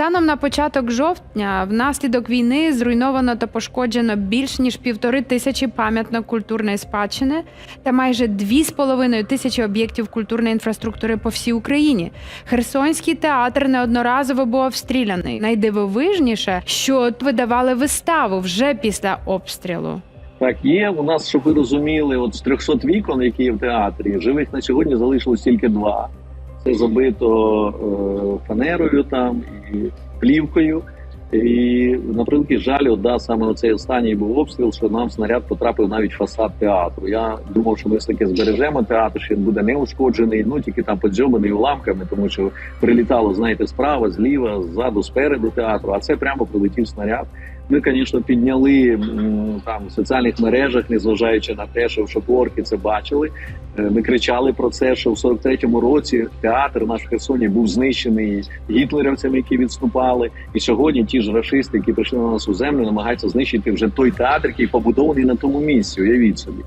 Станом на початок жовтня внаслідок війни зруйновано та пошкоджено більш ніж півтори тисячі пам'яток культурної спадщини та майже дві з половиною тисячі об'єктів культурної інфраструктури по всій Україні. Херсонський театр неодноразово був обстріляний. Найдивовижніше, що видавали виставу вже після обстрілу. Так, є у нас, щоб ви розуміли, от з 300 вікон, які є в театрі, живих на сьогодні залишилось тільки два. Це забито е, фанерою там плівкою. І на превеликий жаль, да, саме оцей останній був обстріл, що нам снаряд потрапив навіть фасад театру. Я думав, що ми все таки збережемо театр, що він буде не ушкоджений, ну тільки там подзьобаний уламками, тому що прилітало, знаєте, справа, зліва, ззаду, спереду театру. А це прямо прилетів снаряд. Ми, звісно, підняли там в соціальних мережах, незважаючи на те, що в Шопорки це бачили. Е, Ми кричали про це, що в 43-му році театр наш в Херсоні був знищений гітлерівцями, які відступали. І сьогодні ті ж рашисти, які прийшли на нас у землю, намагаються знищити вже той театр, який побудований на тому місці. Уявіть собі.